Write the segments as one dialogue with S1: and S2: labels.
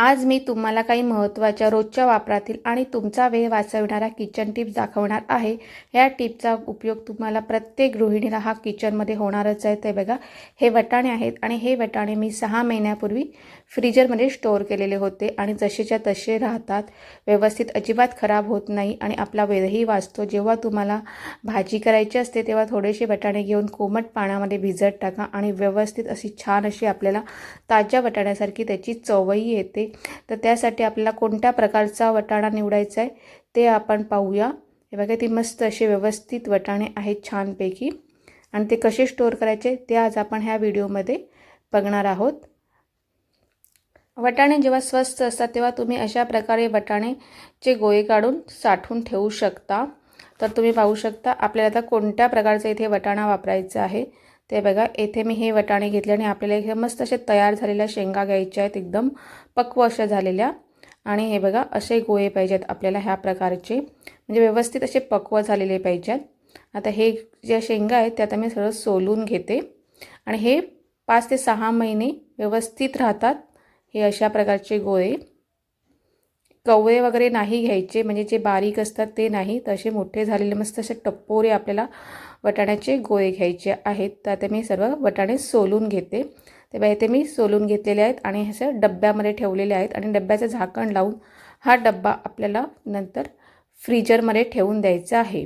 S1: आज मी तुम्हाला काही महत्त्वाच्या रोजच्या वापरातील आणि तुमचा वेळ वाचवणाऱ्या किचन टिप्स दाखवणार आहे. या टिपचा उपयोग तुम्हाला प्रत्येक गृहिणीला हा किचनमध्ये होणारच आहे. ते बघा. हे वटाणे आहेत आणि हे वटाणे मी सहा महिन्यापूर्वी फ्रीजरमध्ये स्टोअर केलेले होते आणि जसेच्या तसे राहतात व्यवस्थित अजिबात खराब होत नाही आणि आपला वेळही वाचतो. जेव्हा तुम्हाला भाजी करायची असते तेव्हा थोडेसे वटाणे घेऊन कोमट पाण्यामध्ये भिजत टाका आणि व्यवस्थित अशी छान अशी आपल्याला ताज्या वटाण्यासारखी त्याची चवही येते. तर त्यासाठी आपल्याला कोणत्या प्रकारचा वटाणा निवडायचा आहे ते आपण पाहूया. हे बघा ती मस्त असे व्यवस्थित वटाणे आहेत छानपैकी. आणि ते कसे स्टोअर करायचे ते आज आपण ह्या व्हिडिओमध्ये बघणार आहोत. वटाणे जेव्हा स्वस्त असतात तेव्हा तुम्ही अशा प्रकारे वटाणेचे गोळे काढून साठवून ठेवू शकता. तर तुम्ही पाहू शकता आपल्याला आता कोणत्या प्रकारचा इथे वटाणा वापरायचा आहे? ते बघा येथे मी हे वटाणे घेतले आणि आपल्याला इथे मस्त असे तयार झालेल्या शेंगा घ्यायच्या आहेत एकदम पक्व अशा झालेल्या. आणि हे बघा असे गोळे पाहिजेत आपल्याला ह्या प्रकारचे. म्हणजे व्यवस्थित असे पक्व झालेले पाहिजेत. आता हे ज्या शेंगा आहेत त्या आता मी सरळ सोलून घेते. आणि हे पाच ते सहा महिने व्यवस्थित राहतात. हे अशा प्रकारचे गोळे. कवळे वगैरे नाही घ्यायचे म्हणजे जे बारीक असतात ते नाही. तसे मोठे झालेले मस्त असे टप्पोरे आपल्याला वटाण्याचे गोळे घ्यायचे आहेत. तर आता मी सर्व वटाणे सोलून घेते. तेव्हा इथे मी सोलून घेतलेले आहेत आणि असे डब्यामध्ये ठेवलेले आहेत आणि डब्याचं झाकण लावून हा डब्बा आपल्याला नंतर फ्रीजरमध्ये ठेवून द्यायचा आहे.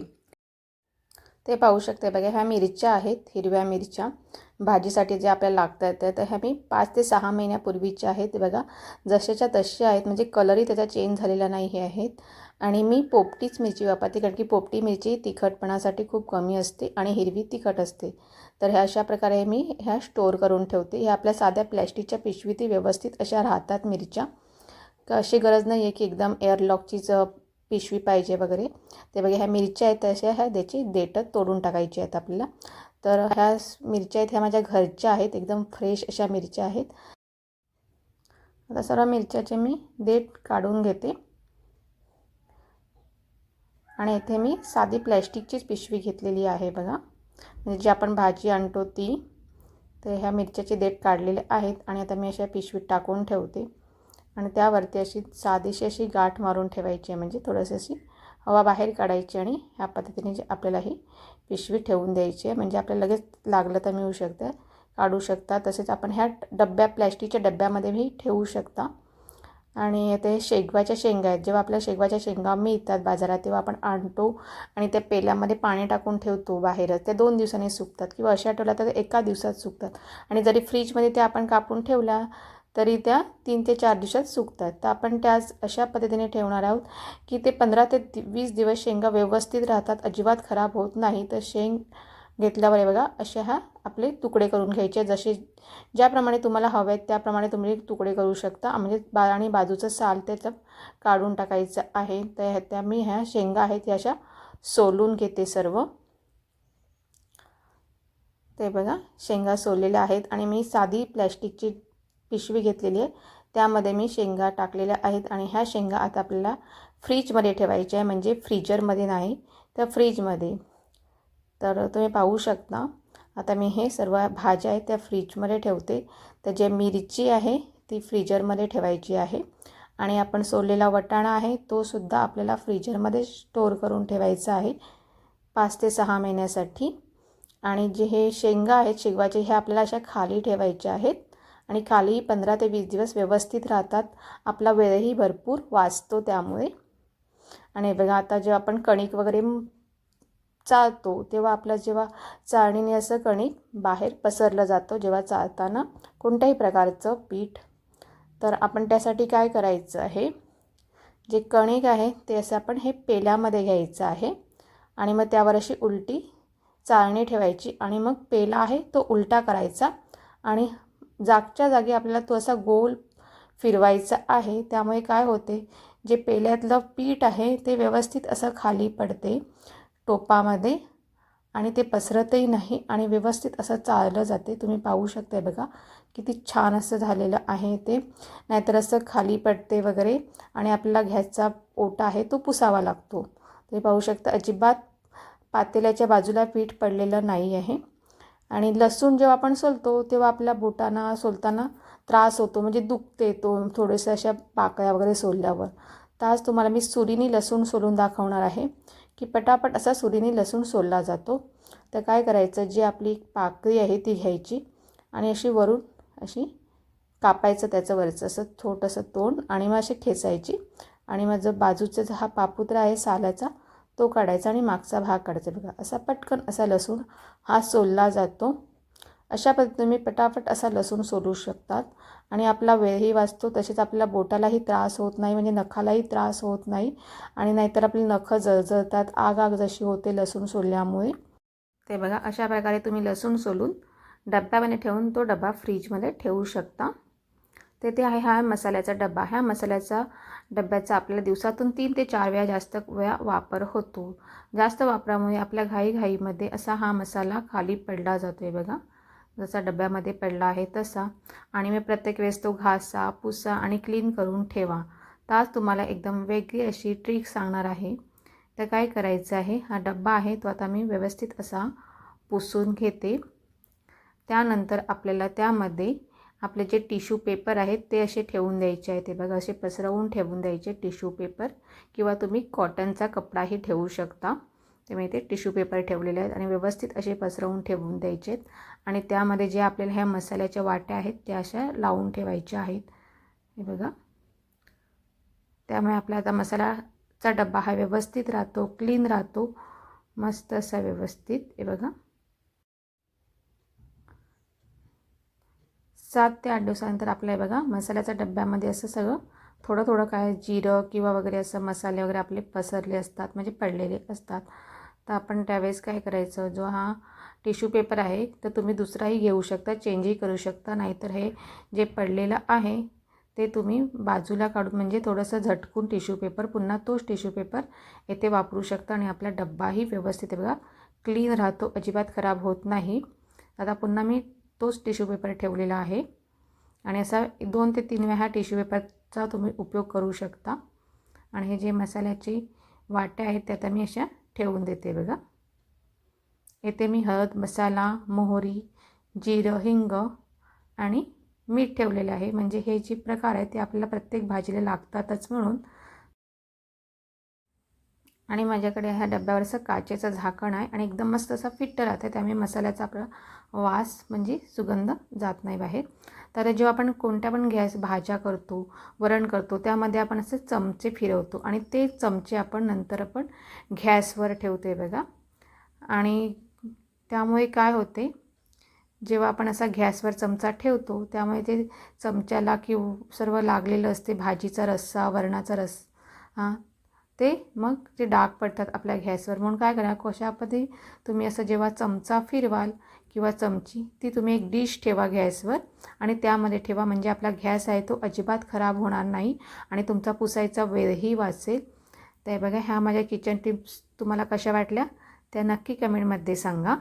S1: ते पाहू शकते. बघा ह्या मिरच्या आहेत हिरव्या मिरच्या. भाजीसाठी जे आपल्याला लागतात तर ह्या मी पाच ते सहा महिन्यापूर्वीच्या आहेत. बघा जशाच्या तशा आहेत म्हणजे कलरही त्याचा चेंज झालेला नाही हे आहेत. आणि मी पोपटीच मिरची वापरते कारण की पोपटी मिरची तिखटपणासाठी खूप कमी असते आणि हिरवी तिखट असते. तर ह्या अशा प्रकारे मी ह्या स्टोअर करून ठेवते. ह्या आपल्या साध्या प्लॅस्टिकच्या पिशवीत व्यवस्थित अशा राहतात मिरच्या. अशी गरज नाही आहे की एकदम एअरलॉकचीच पिशवी पाहिजे वगैरे. ते बघा ह्या मिरच्या आहेत तशा ह्या त्याची देठं तोडून टाकायची आहेत आपल्याला. तर ह्या मिरच्या आहेत ह्या माझ्या घरच्या आहेत एकदम फ्रेश अशा मिरच्या आहेत. आता सर्व मिरच्याचे मी देठ काढून घेते. आणि इथे मी साधी प्लॅस्टिकचीच पिशवी घेतलेली आहे बघा. म्हणजे जी आपण भाजी आणतो ती तर ह्या मिरच्याचे देठ काढलेले आहेत आणि आता मी अशा पिशवीत टाकून ठेवते. आणि त्यावरती अशी साधीशी अशी गाठ मारून ठेवायची आहे. म्हणजे थोडंसं अशी हवा बाहेर काढायची आणि ह्या पद्धतीने जे आपल्याला ही पिशवी ठेवून द्यायची आहे. म्हणजे आपल्याला लगेच लागलं तर मिळू शकतं काढू शकता. तसेच आपण ह्या डब्या प्लॅस्टिकच्या डब्यामध्येही ठेवू शकता. आणि ते शेगवाच्या शेंगा आहेत. जेव्हा आपल्या शेगवाच्या शेंगा मिळतात बाजारात तेव्हा आपण आणतो आणि त्या पेल्यामध्ये पाणी टाकून ठेवतो बाहेरच. त्या दोन दिवसांनी सुकतात किंवा अशा ठेवल्या तर एका दिवसात सुकतात. आणि जरी फ्रीजमध्ये ते आपण कापून ठेवल्या तरी त्या तीन ते चार दिवसात सुकतात. तर आपण त्याच अशा पद्धतीने ठेवणार आहोत की ते पंधरा ते वीस दिवस शेंगा व्यवस्थित राहतात अजिबात खराब होत नाही. तर शेंग घेतल्यावर बघा असे ह्या आपले तुकडे करून घ्यायचे. जसे ज्याप्रमाणे तुम्हाला हवे आहेत त्याप्रमाणे तुम्ही तुकडे करू शकता. म्हणजे बा आणि बाजूचं साल त्याचं काढून टाकायचं आहे. तर त्या मी ह्या शेंगा आहेत ह्या अशा सोलून घेते सर्व. ते बघा शेंगा सोललेल्या आहेत. आणि मी साधी प्लॅस्टिकची पिशवी घेतलेली आहे. त्यामध्ये मी शेंगा टाकलेल्या आहेत आणि ह्या शेंगा आता आपल्याला फ्रीजमध्ये ठेवायच्या आहे. म्हणजे फ्रीजरमध्ये नाही तर फ्रीजमध्ये. तर तुम्ही पाहू शकता. आता मी हे सर्व भाज्या आहेत त्या फ्रीजमध्ये ठेवते. तर जे मिरची आहे ती फ्रीजरमध्ये ठेवायची आहे. आणि आपण सोललेला वटाणा आहे तो सुद्धा आपल्याला फ्रीजरमध्ये स्टोअर करून ठेवायचा आहे पाच ते सहा महिन्यासाठी. आणि जे हे शेंगा आहेत शेंगाचे हे आपल्याला अशा खाली ठेवायचे आहेत. आणि खालीही पंधरा ते वीस दिवस व्यवस्थित राहतात. आपला वेळही भरपूर वाचतो त्यामुळे. आणि बघा आता जेव्हा आपण कणिक वगैरे चाळतो तेव्हा आपलं जेव्हा चाळणीने असं कणिक बाहेर पसरलं जातं जेव्हा चाळताना कोणत्याही प्रकारचं पीठ. तर आपण त्यासाठी काय करायचं आहे? जे कणिक आहे ते असं आपण हे पेल्यामध्ये घ्यायचं आहे. आणि मग त्यावर अशी उलटी चाळणी ठेवायची आणि मग पेला आहे तो उलटा करायचा. आणि जागच्या जागी आपल्याला तो असा गोल फिरवायचा आहे. त्यामुळे काय होते जे पेल्यातलं पीठ आहे ते व्यवस्थित असं खाली पडते टोपामध्ये आणि ते पसरतही नाही आणि व्यवस्थित असं चाललं जाते. तुम्ही पाहू शकताय बघा किती छान असं झालेलं आहे ते. नाहीतर असं खाली पडते वगैरे आणि आपल्याला घ्यायचा ओटा आहे तो पुसावा लागतो. तुम्ही पाहू शकता अजिबात पातेल्याच्या बाजूला पीठ पडलेलं नाही आहे. आणि लसूण जेव्हा आपण सोलतो तेव्हा आपल्या बोटांना सोलताना त्रास होतो म्हणजे दुखते तो थोडेसे अशा पाकळ्या वगैरे सोलल्यावर. तर आज तुम्हाला मी सुरीनी लसूण सोलून दाखवणार आहे की पटापट असा सुरीनी लसूण सोलला जातो. तर काय करायचं जी आपली पाकळी आहे ती घ्यायची आणि अशी वरून अशी कापायचं त्याचं वरचं असं छोटंसं तोंड आणि मग अशी खेचायची. आणि माझं बाजूचं जो हा पापुत्रा आहे सालाचा तो काढायचा आणि मागचा भाग काढायचा. बघा असा पटकन असा लसूण हा सोलला जातो. अशा पद्धतीने तुम्ही पटापट असा लसूण सोलू शकतात. आणि आपला वेळही वाचतो तसेच आपल्या बोटालाही त्रास होत नाही म्हणजे नखालाही त्रास होत नाही. आणि नाहीतर आपली नखं जळजळतात आग आग जशी होते लसूण सोलल्यामुळे. ते बघा अशा प्रकारे तुम्ही लसूण सोलून डब्यामध्ये ठेवून तो डबा फ्रीजमध्ये ठेवू शकता. तेथे आहे हा मसाल्याचा डबा ह्या मसाल्याचा डब्याचा आपल्याला दिवसातून तीन ते चार वेळा जास्त वेळा वापर होतो. जास्त वापरामुळे आपल्या घाईघाईमध्ये असा हा मसाला खाली पडला जातो आहे बघा. जसा डब्यामध्ये पडला आहे तसा. आणि मी प्रत्येक वेळेस तो घासा पुसा आणि क्लीन करून ठेवा. तर तुम्हाला एकदम वेगळी अशी ट्रिक सांगणार आहे. तर काय करायचं आहे? हा डब्बा आहे तो आता मी व्यवस्थित असा पुसून घेते. त्यानंतर आपल्याला त्यामध्ये आपले जे टिश्यू पेपर आहेत ते असे ठेवून द्यायचे आहे ते बघा असे पसरवून ठेवून द्यायचे टिश्यू पेपर. किंवा तुम्ही कॉटनचा कपडाही ठेवू शकता. ते मी ते टिश्यू पेपर ठेवलेले आहेत आणि व्यवस्थित असे पसरवून ठेवून द्यायचे आहेत. आणि त्यामध्ये जे आपल्याला ह्या मसाल्याच्या वाट्या आहेत त्या अशा लावून ठेवायच्या आहेत. हे बघा. त्यामुळे आपला आता मसालाचा डब्बा हा व्यवस्थित राहतो क्लीन राहतो. मस्त असा व्यवस्थित. हे बघा. सात ते आठ दिवसानंतर आपल्या बघा मसाल्याच्या डब्यामध्ये असं सगळं थोडं थोडं काय जिरं किंवा वगैरे असं मसाले वगैरे आपले पसरले असतात म्हणजे पडलेले असतात. तर आपण त्यावेळेस काय करायचं जो हा टिश्यू पेपर आहे तर तुम्ही दुसराही घेऊ शकता चेंजही करू शकता. नाहीतर हे जे पडलेलं आहे ते तुम्ही बाजूला काढून म्हणजे थोडंसं झटकून टिश्यू पेपर पुन्हा तोच टिश्यू पेपर येथे वापरू शकता. आणि आपला डब्बाही व्यवस्थित बघा क्लीन राहतो अजिबात खराब होत नाही. आता पुन्हा मी तोच टिश्यू पेपर ठेवलेला आहे. आणि असा दोन ते तीन वेळा हा टिश्यू पेपरचा तुम्ही उपयोग करू शकता. आणि हे जे मसाल्याची वाट्या आहेत त्या आता मी अशा ठेवून देते बघा. येथे मी हळद मसाला मोहरी जिरं हिंग आणि मीठ ठेवलेलं आहे. म्हणजे हे जे प्रकार आहे ते आपल्याला प्रत्येक भाजीला लागतातच म्हणून आणि माझ्याकडे ह्या डब्यावर असं काचेचं झाकण आहे आणि एकदम मस्त असं फिट्ट राहतं त्यामुळे मसाल्याचा आपला वास म्हणजे सुगंध जात नाही बाहेर. तर जेव्हा आपण कोणत्या पण गॅस भाज्या करतो वरण करतो त्यामध्ये आपण असे चमचे फिरवतो आणि ते चमचे आपण नंतर आपण गॅसवर ठेवतो बघा. आणि त्यामुळे काय होते जेव्हा आपण असा गॅसवर चमचा ठेवतो त्यामुळे ते चमच्याला किंवा सर्व लागलेलं असते भाजीचा रस्सा वरणाचा रस हां ते मग ते डाग पडतात आपल्या गॅसवर. म्हणून काय करा कशामध्ये तुम्ही असं जेव्हा चमचा फिरवाल किंवा चमची ती तुम्ही एक डिश ठेवा गॅसवर आणि त्यामध्ये ठेवा. म्हणजे आपला गॅस आहे तो अजिबात खराब होणार नाही आणि तुमचा पुसायचा वेळही वाचेल. तर बघा ह्या माझ्या किचन टिप्स तुम्हाला कशा वाटल्या त्या नक्की कमेंटमध्ये सांगा.